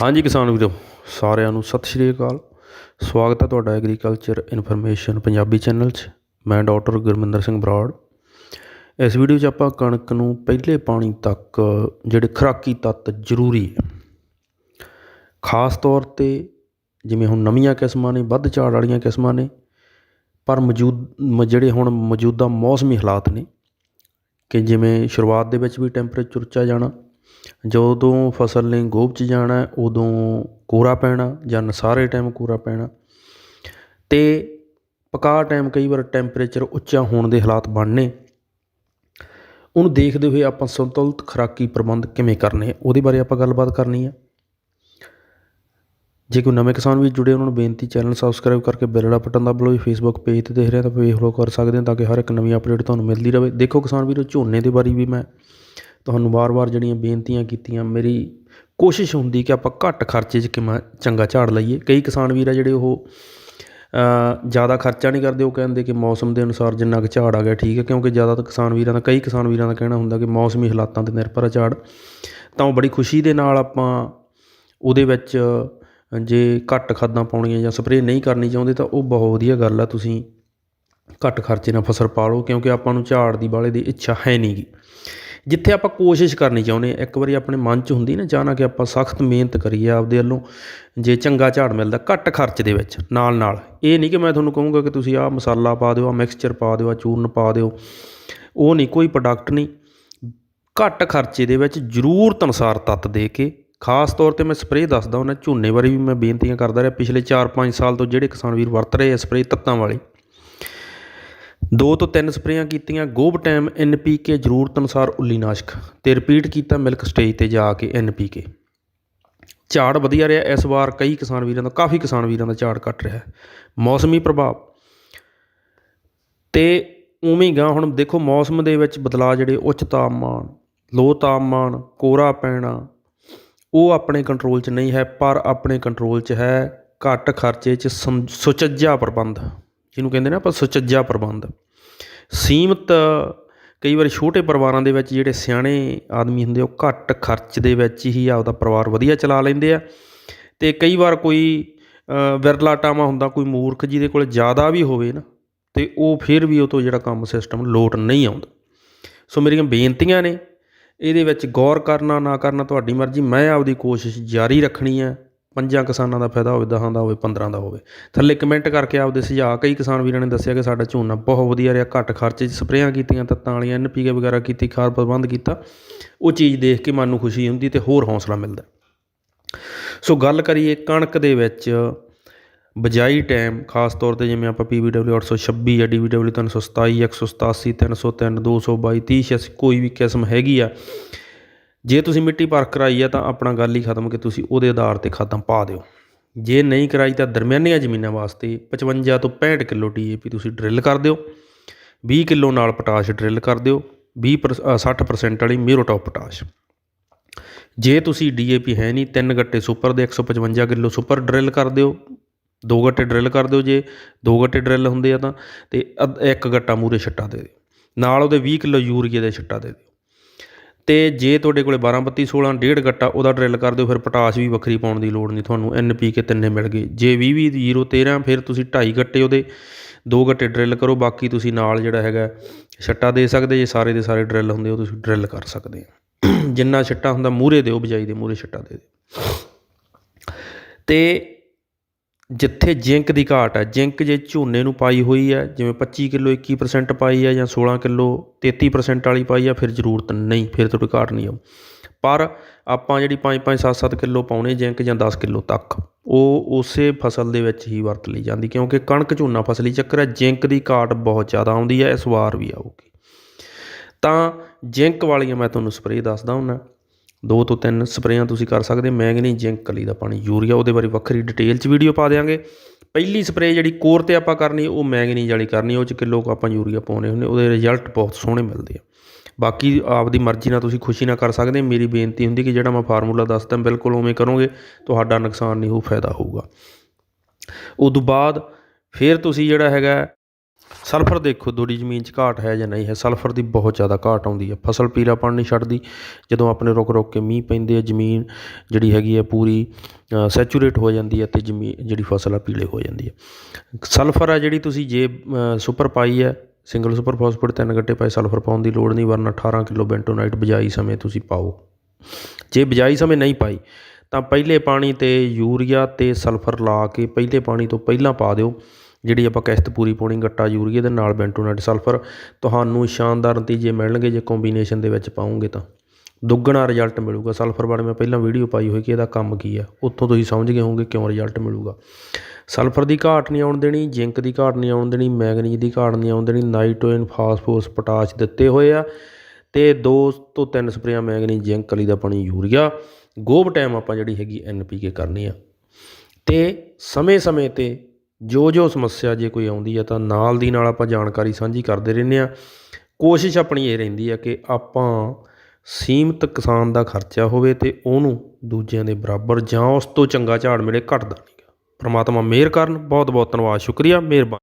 ਹਾਂਜੀ ਕਿਸਾਨ ਵੀਰੋ, ਸਾਰਿਆਂ ਨੂੰ ਸਤਿ ਸ਼੍ਰੀ ਅਕਾਲ। ਸਵਾਗਤ ਹੈ ਤੁਹਾਡਾ ਐਗਰੀਕਲਚਰ ਇਨਫੋਰਮੇਸ਼ਨ ਪੰਜਾਬੀ ਚੈਨਲ 'ਚ। ਮੈਂ ਡਾਕਟਰ ਗੁਰਮਿੰਦਰ ਸਿੰਘ ਬਰਾੜ। ਇਸ ਵੀਡੀਓ 'ਚ ਆਪਾਂ ਕਣਕ ਨੂੰ ਪਹਿਲੇ ਪਾਣੀ ਤੱਕ ਜਿਹੜੇ ਖੁਰਾਕੀ ਤੱਤ ਜ਼ਰੂਰੀ ਹੈ। ਖਾਸ ਤੌਰ ਤੇ ਜਿਵੇਂ ਹੁਣ ਨਵੀਆਂ ਕਿਸਮਾਂ ਨੇ, ਵੱਧ ਝਾੜ ਵਾਲੀਆਂ ਕਿਸਮਾਂ ਨੇ, ਪਰ ਮੌਜੂਦ ਜਿਹੜੇ ਹੁਣ ਮੌਜੂਦਾ ਮੌਸਮੀ ਹਾਲਾਤ ਨੇ, ਕਿ ਜਿਵੇਂ ਸ਼ੁਰੂਆਤ ਦੇ ਵਿੱਚ ਵੀ ਟੈਂਪਰੇਚਰ ਉੱਚਾ ਜਾਣਾ ਜਦੋਂ ਫਸਲ ਨੇ ਗੋਭ 'ਚ ਜਾਣਾ, ਉਦੋਂ ਕੋਰਾ ਪੈਣਾ ਜਾਂ ਨਸਾਰੇ ਟਾਈਮ ਕੋਰਾ ਪੈਣਾ। ਅਤੇ ਪਕਾ ਟਾਈਮ ਕਈ ਵਾਰ ਟੈਂਪਰੇਚਰ ਉੱਚਾ ਹੋਣ ਦੇ ਹਾਲਾਤ ਬਣਨੇ। ਉਹਨੂੰ ਦੇਖਦੇ ਹੋਏ ਆਪਾਂ ਸੰਤੁਲਿਤ ਖੁਰਾਕੀ ਪ੍ਰਬੰਧ ਕਿਵੇਂ ਕਰਨੇ ਉਹਦੇ ਬਾਰੇ ਆਪਾਂ ਗੱਲਬਾਤ ਕਰਨੀ ਹੈ ਜੇ ਕੋਈ ਨਵੇਂ ਕਿਸਾਨ ਵੀ ਜੁੜੇ, ਉਹਨਾਂ ਨੂੰ ਬੇਨਤੀ, ਚੈਨਲ ਸਬਸਕ੍ਰਾਈਬ ਕਰਕੇ ਬੈਲ ਵਾਲਾ ਬਟਨ ਦਬਾ ਲਓ, ਜੀ ਫੇਸਬੁੱਕ ਪੇਜ ਤੇ ਦੇਖ ਰਹੇ ਤਾਂ ਪੇਜ ਫੋਲੋ ਕਰ ਸਕਦੇ ਹੋ ਤਾਂ ਕਿ ਹਰ ਇੱਕ ਨਵੀਂ ਅਪਡੇਟ ਤੁਹਾਨੂੰ ਮਿਲਦੀ ਰਹੇ। ਦੇਖੋ ਕਿਸਾਨ ਵੀਰੋ, ਝੋਨੇ ਦੇ ਬਾਰੇ ਵੀ ਮੈਂ ਤੁਹਾਨੂੰ ਵਾਰ-ਵਾਰ ਜਿਹੜੀਆਂ ਬੇਨਤੀਆਂ ਕੀਤੀਆਂ, ਮੇਰੀ ਕੋਸ਼ਿਸ਼ ਹੁੰਦੀ ਕਿ ਆਪਾਂ ਘੱਟ ਖਰਚੇ 'ਚ ਕਿਵੇਂ ਚੰਗਾ ਝਾੜ ਲਈਏ। ਕਈ ਕਿਸਾਨ ਵੀਰ ਆ ਜਿਹੜੇ ਉਹ ਜ਼ਿਆਦਾ ਖਰਚਾ ਨਹੀਂ ਕਰਦੇ, ਉਹ ਕਹਿੰਦੇ ਕਿ ਮੌਸਮ ਦੇ ਅਨੁਸਾਰ ਜਿੰਨਾ ਕੁ ਝਾੜ ਆ ਗਿਆ ਠੀਕ ਹੈ, ਕਿਉਂਕਿ ਜ਼ਿਆਦਾਤਰ ਕਿਸਾਨ ਵੀਰਾਂ ਦਾ, ਕਈ ਕਿਸਾਨ ਵੀਰਾਂ ਦਾ ਕਹਿਣਾ ਹੁੰਦਾ ਕਿ ਮੌਸਮੀ ਹਾਲਾਤਾਂ ਤੇ ਨਿਰਭਰ ਆ ਝਾੜ। ਤਾਂ ਉਹ ਬੜੀ ਖੁਸ਼ੀ ਦੇ ਨਾਲ ਆਪਾਂ ਉਹਦੇ ਵਿੱਚ ਜੇ ਘੱਟ ਖਾਦਾਂ ਪਾਉਣੀਆਂ ਜਾਂ ਸਪਰੇਅ ਨਹੀਂ ਕਰਨੀ ਚਾਹੁੰਦੇ, ਤਾਂ ਉਹ ਬਹੁਤ ਵਧੀਆ ਗੱਲ ਆ, ਤੁਸੀਂ ਘੱਟ ਖਰਚੇ ਨਾਲ ਫਸਲ ਪਾ ਲਓ ਕਿਉਂਕਿ ਆਪਾਂ ਨੂੰ ਝਾੜ ਦੀ ਬਾਲੇ ਦੀ ਇੱਛਾ ਹੈ ਨਹੀਂਗੀ ਜਿੱਥੇ ਆਪਾਂ ਕੋਸ਼ਿਸ਼ ਕਰਨੀ ਚਾਹੁੰਦੇ ਹਾਂ, ਇੱਕ ਵਾਰੀ ਆਪਣੇ ਮਨ 'ਚ ਹੁੰਦੀ ਨਾ ਚਾਹਨਾ ਕਿ ਆਪਾਂ ਸਖਤ ਮਿਹਨਤ ਕਰੀਏ ਆਪਦੇ ਵੱਲੋਂ, ਜੇ ਚੰਗਾ ਝਾੜ ਮਿਲਦਾ ਘੱਟ ਖਰਚ ਦੇ ਵਿੱਚ, ਨਾਲ ਨਾਲ। ਇਹ ਨਹੀਂ ਕਿ ਮੈਂ ਤੁਹਾਨੂੰ ਕਹੂੰਗਾ ਕਿ ਤੁਸੀਂ ਆਹ ਮਸਾਲਾ ਪਾ ਦਿਓ, ਆਹ ਮਿਕਸਚਰ ਪਾ ਦਿਓ, ਆਹ ਚੂਰਨ ਪਾ ਦਿਓ। ਉਹ ਨਹੀਂ, ਕੋਈ ਪ੍ਰੋਡਕਟ ਨਹੀਂ। ਘੱਟ ਖਰਚੇ ਦੇ ਵਿੱਚ ਜ਼ਰੂਰਤ ਅਨੁਸਾਰ ਤੱਤ ਦੇ ਕੇ, ਖਾਸ ਤੌਰ ਤੇ ਮੈਂ ਸਪਰੇਅ ਦੱਸਦਾ ਉਹਨਾਂ ਝੋਨੇ ਬਾਰੇ ਵੀ ਮੈਂ ਬੇਨਤੀਆਂ ਕਰਦਾ ਰਿਹਾ, ਪਿਛਲੇ 4-5 ਸਾਲ ਤੋਂ ਜਿਹੜੇ ਕਿਸਾਨ ਵੀਰ ਵਰਤ ਰਹੇ ਆ ਸਪਰੇਅ ਤੱਤਾਂ ਵਾਲੀ ਦੋ ਤੋਂ ਤਿੰਨ ਸਪਰੇਆਂ ਕੀਤੀਆਂ, ਗੋਬ ਟਾਈਮ ਕੇ ਜ਼ਰੂਰਤ ਅਨੁਸਾਰ ਉੱਲੀ ਨਾਸ਼ਕ ਤੇ ਰਿਪੀਟ ਕੀਤਾ ਮਿਲਕ ਸਟੇਜ ਤੇ ਜਾ ਕੇ ਐੱਨ ਪੀ ਕੇ। ਝਾੜ ਵਧੀਆ ਰਿਹਾ, ਇਸ ਵਾਰ ਕਈ ਕਿਸਾਨ ਵੀਰਾਂ ਦਾ, ਕਾਫੀ ਕਿਸਾਨ ਵੀਰਾਂ ਦਾ ਝਾੜ ਘਟ ਰਿਹਾ। ਮੌਸਮੀ ਪ੍ਰਭਾਵ। ਤੇ ਉਵੇਂ ਹੀ ਗਾ ਹੁਣ ਦੇਖੋ ਮੌਸਮ ਦੇ ਵਿੱਚ ਬਦਲਾਅ ਜਿਹੜੇ, ਉੱਚ ਤਾਪਮਾਨ ਲੋ ਤਾਪਮਾਨ ਕੋਰਾ ਪੈਣਾ, ਉਹ ਆਪਣੇ ਕੰਟਰੋਲ 'ਚ ਨਹੀਂ ਹੈ, ਪਰ ਆਪਣੇ ਕੰਟਰੋਲ 'ਚ ਹੈ ਘੱਟ ਖਰਚੇ 'ਚ ਸਮ- ਸੁਚੱਜਾ ਪ੍ਰਬੰਧ। ਜਿਹਨੂੰ ਕਹਿੰਦੇ ਨੇ ਆਪਾਂ ਸੁਚੱਜਾ ਪ੍ਰਬੰਧ। ਸੀਮਤ ਕਈ ਵਾਰ ਛੋਟੇ ਪਰਿਵਾਰਾਂ ਦੇ ਵਿੱਚ ਜਿਹੜੇ ਸਿਆਣੇ ਆਦਮੀ ਹੁੰਦੇ ਉਹ ਘੱਟ ਖਰਚ ਦੇ ਵਿੱਚ ਹੀ ਆਪਦਾ ਪਰਿਵਾਰ ਵਧੀਆ ਚਲਾ ਲੈਂਦੇ ਆ। ਤੇ ਕਈ ਵਾਰ ਕੋਈ ਅ, ਵਿਰਲਾ ਟਾਮਾ ਹੁੰਦਾ ਕੋਈ ਮੂਰਖ ਜਿਹਦੇ ਕੋਲ ਜ਼ਿਆਦਾ ਵੀ ਹੋਵੇ ਨਾ ਤੇ ਉਹ ਫਿਰ ਵੀ ਉਹ ਤੋਂ ਜਿਹੜਾ ਕੰਮ ਸਿਸਟਮ ਲੋਟ ਨਹੀਂ ਆਉਂਦਾ। ਸੋ ਮੇਰੀਆਂ ਬੇਨਤੀਆਂ ਨੇ ਇਹਦੇ ਵਿੱਚ ਗੌਰ ਕਰਨਾ ਨਾ ਕਰਨਾ ਤੁਹਾਡੀ ਮਰਜ਼ੀ ਮੈਂ ਆਪਦੀ ਕੋਸ਼ਿਸ਼ ਜਾਰੀ ਰੱਖਣੀ ਹੈ ਪੰਜਾਂ ਕਿਸਾਨਾਂ ਦਾ ਫਾਇਦਾ ਹੋਵੇ ਦਹਾਂ ਦਾ ਹੋਵੇ 15 ਦਾ ਹੋਵੇ। ਥੱਲੇ ਕਮੈਂਟ ਕਰਕੇ ਆਪਦੇ ਸੁਝਾਅ, ਕਈ ਕਿਸਾਨ ਵੀਰਾਂ ਨੇ ਦੱਸਿਆ ਕਿ ਸਾਡਾ ਝੋਨਾ ਬਹੁਤ ਵਧੀਆ ਰਿਹਾ, ਘੱਟ ਖਰਚੇ 'ਚ ਸਪਰੇਆਂ ਕੀਤੀਆਂ, ਤੱਤਾਂ ਵਾਲੀਆਂ ਐਨਪੀਕੇ ਵਗੈਰਾ ਕੀਤੀ, ਖਾਦ ਪ੍ਰਬੰਧ ਕੀਤਾ। ਉਹ ਚੀਜ਼ ਦੇਖ ਕੇ ਮਨ ਨੂੰ ਖੁਸ਼ੀ ਹੁੰਦੀ ਤੇ ਹੋਰ ਹੌਸਲਾ ਮਿਲਦਾ। ਸੋ ਗੱਲ ਕਰੀਏ ਕਣਕ ਦੇ ਵਿੱਚ ਬਜਾਈ ਟਾਈਮ ਖਾਸ ਤੌਰ ਤੇ ਜਿਵੇਂ ਆਪਾਂ PVW 826 ਜਾਂ DVW 327 187 303 222 30 ਕੋਈ ਵੀ ਕਿਸਮ ਹੈਗੀ ਆ ਜੇ ਤੁਸੀਂ ਮਿੱਟੀ ਪਰਖ ਕਰਾਈ ਆ ਤਾਂ ਆਪਣਾ ਗੱਲ ਹੀ ਖਤਮ ਕਿ ਤੁਸੀਂ ਉਹਦੇ ਆਧਾਰ ਤੇ ਖਾਦਾਂ ਪਾ ਦਿਓ। ਜੇ ਨਹੀਂ ਕਰਾਈ ਤਾਂ ਦਰਮਿਆਨੀਆਂ ਜ਼ਮੀਨਾਂ ਵਾਸਤੇ 55 ਤੋਂ 65 ਕਿਲੋ DAP ਤੁਸੀਂ ਡਰਿਲ ਕਰ ਦਿਓ। 20 ਕਿਲੋ ਨਾਲ ਪੋਟਾਸ਼ ਡਰਿਲ ਕਰ ਦਿਓ 20 ਪਰ- ਅ, 60% ਵਾਲੀ ਮੀਰੋਟੌਪ ਪੋਟਾਸ਼। ਜੇ ਤੁਸੀਂ DAP ਹੈ ਨਹੀਂ ਤਿੰਨ ਗੱਟੇ ਸੁਪਰ ਦੇ 155 ਕਿਲੋ ਸੁਪਰ ਡਰਿਲ ਕਰ ਦਿਓ ਦੋ ਗੱਟੇ ਡਰਿਲ ਕਰ ਦਿਓ ਜੇ ਦੋ ਗੱਟੇ ਡਰਿਲ ਹੁੰਦੇ ਆ ਤਾਂ ਤੇ ਇੱਕ ਗੱਟਾ ਮੂਰੇ ਛੱਟਾ ਦੇ ਦਿਓ। ਨਾਲ ਉਹਦੇ 20 ਕਿਲੋ ਯੂਰੀਏ ਦਾ ਛੱਟਾ ਦੇ ਦਿਓ। ਤੇ ਜੇ ਤੁਹਾਡੇ ਕੋਲੇ 12 32 16 ਡੇਢ ਗੱਟਾ ਉਹਦਾ ਡਰਿਲ ਕਰ ਦਿਓ, ਫਿਰ ਪੋਟਾਸ਼ ਵੀ ਵੱਖਰੀ ਪਾਉਣ ਦੀ ਲੋੜ ਨਹੀਂ, ਤੁਹਾਨੂੰ ਐੱਨ ਪੀ ਕੇ ਤਿੰਨੇ ਮਿਲ ਗਏ। ਜੇ 20 20 0 13 ਫਿਰ ਤੁਸੀਂ 2.5 ਗੱਟੇ ਉਹਦੇ, ਦੋ ਗੱਟੇ ਡਰਿਲ ਕਰੋ, ਬਾਕੀ ਤੁਸੀਂ ਨਾਲ ਜਿਹੜਾ ਹੈਗਾ ਛੱਟਾ ਦੇ ਸਕਦੇ, ਜੇ ਸਾਰੇ ਦੇ ਸਾਰੇ ਡਰਿਲ ਹੁੰਦੇ, ਉਹ ਤੁਸੀਂ ਡਰਿਲ ਕਰ ਸਕਦੇ ਆ ਜਿੰਨਾ ਛੱਟਾ ਹੁੰਦਾ ਮੂਰੇ ਦਿਓ, ਬਜਾਈ ਦੇ ਮੂਰੇ ਛੱਟਾ ਦੇ ਦਿਓ। ਤੇ ਜਿੱਥੇ ਜਿੰਕ ਦੀ ਘਾਟ ਹੈ ਜਿੰਕ ਜੇ ਝੋਨੇ ਨੂੰ ਪਾਈ ਹੋਈ ਹੈ ਜਿਵੇਂ 25 ਕਿਲੋ 21% ਪਾਈ ਹੈ ਜਾਂ 16 ਕਿਲੋ 33% ਵਾਲੀ ਪਾਈ ਹੈ ਫਿਰ ਜ਼ਰੂਰਤ ਨਹੀਂ, ਫਿਰ ਤੁਹਾਡੀ ਘਾਟ ਨਹੀਂ ਆਉ ਪਰ ਆਪਾਂ ਜਿਹੜੀ 5-5 7-7 ਕਿਲੋ ਪਾਉਣੇ ਜਿੰਕ ਜਾਂ 10 ਕਿਲੋ ਤੱਕ, ਉਹ ਉਸੇ ਫਸਲ ਦੇ ਵਿੱਚ ਹੀ ਵਰਤ ਲਈ ਜਾਂਦੀ, ਕਿਉਂਕਿ ਕਣਕ ਝੋਨਾ ਫਸਲੀ ਚੱਕਰ ਹੈ ਜਿੰਕ ਦੀ ਘਾਟ ਬਹੁਤ ਜ਼ਿਆਦਾ ਆਉਂਦੀ ਹੈ ਇਸ ਵਾਰ ਵੀ ਆਊਗੀ। ਤਾਂ ਜਿੰਕ ਵਾਲੀਆਂ ਮੈਂ ਤੁਹਾਨੂੰ ਸਪਰੇਅ ਦੱਸਦਾ ਹੁੰਨਾ ਦੋ ਤੋਂ ਤਿੰਨ ਸਪਰੇਆਂ ਤੁਸੀਂ ਕਰ ਸਕਦੇ ਮੈਂਗਨੀ ਜਿੰਕ, ਕਲੀ ਦਾ ਪਾਣੀ, ਯੂਰੀਆ, ਉਹਦੇ ਬਾਰੇ ਵੱਖਰੀ ਡਿਟੇਲ 'ਚ ਵੀਡੀਓ ਪਾ ਦੇਵਾਂਗੇ ਪਹਿਲੀ ਸਪਰੇਅ ਜਿਹੜੀ ਕੋਰ ਤੇ ਆਪਾਂ ਕਰਨੀ, ਉਹ ਮੈਂਗਨੀ ਵਾਲੀ ਕਰਨੀ ਉਹ 'ਚ ਕਿਲੋ ਕੁ ਆਪਾਂ ਯੂਰੀਆ ਪਾਉਣੇ ਹੁੰਦੇ, ਉਹਦੇ ਰਿਜ਼ਲਟ ਬਹੁਤ ਸੋਹਣੇ ਮਿਲਦੇ ਆ। ਬਾਕੀ ਆਪਦੀ ਮਰਜ਼ੀ ਨਾਲ ਤੁਸੀਂ ਖੁਸ਼ੀ ਨਾਲ ਕਰ ਸਕਦੇ, ਮੇਰੀ ਬੇਨਤੀ ਹੁੰਦੀ ਕਿ ਜਿਹੜਾ ਮੈਂ ਫਾਰਮੂਲਾ ਦੱਸਦਾ, ਬਿਲਕੁਲ ਉਵੇਂ ਕਰੋਗੇ, ਤੁਹਾਡਾ ਨੁਕਸਾਨ ਨਹੀਂ ਹੋ ਫਾਇਦਾ ਹੋਊਗਾ। ਉਦੋਂ ਬਾਅਦ ਫਿਰ ਤੁਸੀਂ ਜਿਹੜਾ ਹੈਗਾ ਸਲਫਰ ਦੇਖੋ ਤੁਹਾਡੀ ਜ਼ਮੀਨ 'ਚ ਘਾਟ ਹੈ ਜਾਂ ਨਹੀਂ ਹੈ। ਸਲਫਰ ਦੀ ਬਹੁਤ ਜ਼ਿਆਦਾ ਘਾਟ ਆਉਂਦੀ ਹੈ। ਫਸਲ ਪੀਲਾਪਣ ਨਹੀਂ ਛੱਡਦੀ। ਜਦੋਂ ਆਪਣੇ ਰੁਕ ਰੁਕ ਕੇ ਮੀਂਹ ਪੈਂਦੇ ਆ, ਜ਼ਮੀਨ ਜਿਹੜੀ ਹੈਗੀ ਹੈ ਪੂਰੀ ਸੈਚੂਰੇਟ ਹੋ ਜਾਂਦੀ ਹੈ ਅਤੇ ਜ਼ਮੀਨ, ਜਿਹੜੀ ਫਸਲ ਆ ਪੀਲੇ ਹੋ ਜਾਂਦੀ ਹੈ। ਸਲਫਰ ਆ ਜਿਹੜੀ ਤੁਸੀਂ ਜੇ ਸੁਪਰ ਪਾਈ ਹੈ, ਸਿੰਗਲ ਸੁਪਰ ਫਾਸਫੇਟ ਤਿੰਨ ਗੱਟੇ ਪਾਏ, ਸਲਫਰ ਪਾਉਣ ਦੀ ਲੋੜ ਨਹੀਂ, ਵਰਨਾ 18 ਕਿਲੋ ਬੈਂਟੋਨਾਈਟ ਬਿਜਾਈ ਸਮੇਂ ਤੁਸੀਂ ਪਾਓ। ਜੇ ਬਿਜਾਈ ਸਮੇਂ ਨਹੀਂ ਪਾਈ, ਤਾਂ ਪਹਿਲੇ ਪਾਣੀ ਤੇ ਯੂਰੀਆ ਤੇ ਸਲਫਰ ਲਾ ਕੇ ਪਹਿਲੇ ਪਾਣੀ ਤੋਂ ਪਹਿਲਾਂ ਪਾ ਦਿਓ। ਜਿਹੜੀ ਆਪਾਂ ਕਿਸ਼ਤ ਪੂਰੀ ਪਾਉਣੀ, ਗੱਟਾ, ਯੂਰੀਏ ਦੇ ਨਾਲ ਬੈਂਟੋਨਾਈਟ ਸਲਫਰ, ਤੁਹਾਨੂੰ ਸ਼ਾਨਦਾਰ ਨਤੀਜੇ ਮਿਲਣਗੇ ਜੇ ਕੰਬੀਨੇਸ਼ਨ ਦੇ ਵਿੱਚ ਪਾਉਂਗੇ ਤਾਂ। ਦੁੱਗਣਾ ਰਿਜ਼ਲਟ ਮਿਲੂਗਾ। ਸਲਫਰ ਬਾਰੇ ਮੈਂ ਪਹਿਲਾਂ ਵੀਡੀਓ ਪਾਈ ਹੋਈ ਕਿ ਇਹਦਾ ਕੰਮ ਕੀ ਆ। ਉੱਥੋਂ ਤੁਸੀਂ ਸਮਝ ਗਏ ਹੋਵੋਗੇ ਕਿਉਂ ਰਿਜ਼ਲਟ ਮਿਲੂਗਾ। ਸਲਫਰ ਦੀ ਘਾਟ ਨਹੀਂ ਆਉਣ ਦੇਣੀ, ਜ਼ਿੰਕ ਦੀ ਘਾਟ ਨਹੀਂ ਆਉਣ ਦੇਣੀ, ਮੈਗਨੀਜ਼ ਦੀ ਘਾਟ ਨਹੀਂ ਆਉਣ ਦੇਣੀ, ਨਾਈਟ੍ਰੋਜਨ, ਫਾਸਫੋਰਸ, ਪੋਟਾਸ਼ ਦਿੱਤੇ ਹੋਏ ਆ ਤੇ ਦੋ ਤੋਂ ਤਿੰਨ ਸਪਰੇਆਂ ਮੈਗਨੀਜ਼, ਜ਼ਿੰਕ ਕਲੀ ਦਾ ਪਾਣੀ, ਯੂਰੀਆ। ਗੋਬ ਟਾਈਮ ਆਪਾਂ ਜਿਹੜੀ ਹੈਗੀ ਐਨਪੀਕੇ ਕਰਨੀ ਆ। ਤੇ ਸਮੇਂ-ਸਮੇਂ ਤੇ ਜੋ ਜੋ ਸਮੱਸਿਆ ਜੇ ਕੋਈ ਆਉਂਦੀ ਆ ਤਾਂ ਨਾਲ ਦੀ ਨਾਲ ਆਪਾਂ ਜਾਣਕਾਰੀ ਸਾਂਝੀ ਕਰਦੇ ਰਹਿੰਦੇ ਆ ਕੋਸ਼ਿਸ਼ ਆਪਣੀ ਇਹ ਰਹਿੰਦੀ ਆ ਕਿ ਆਪਾਂ ਸੀਮਤ ਕਿਸਾਨ ਦਾ ਖਰਚਾ ਹੋਵੇ ਤੇ ਉਹਨੂੰ ਦੂਜਿਆਂ ਦੇ ਬਰਾਬਰ ਜਾਂ ਉਸ ਤੋਂ ਚੰਗਾ ਝਾੜ ਮਿਲੇ ਘਟਦਾ ਨਹੀਂਗਾ ਪ੍ਰਮਾਤਮਾ ਮਿਹਰ ਕਰਨ ਬਹੁਤ ਬਹੁਤ ਧੰਨਵਾਦ, ਸ਼ੁਕਰੀਆ, ਮਿਹਰਬਾਨੀ।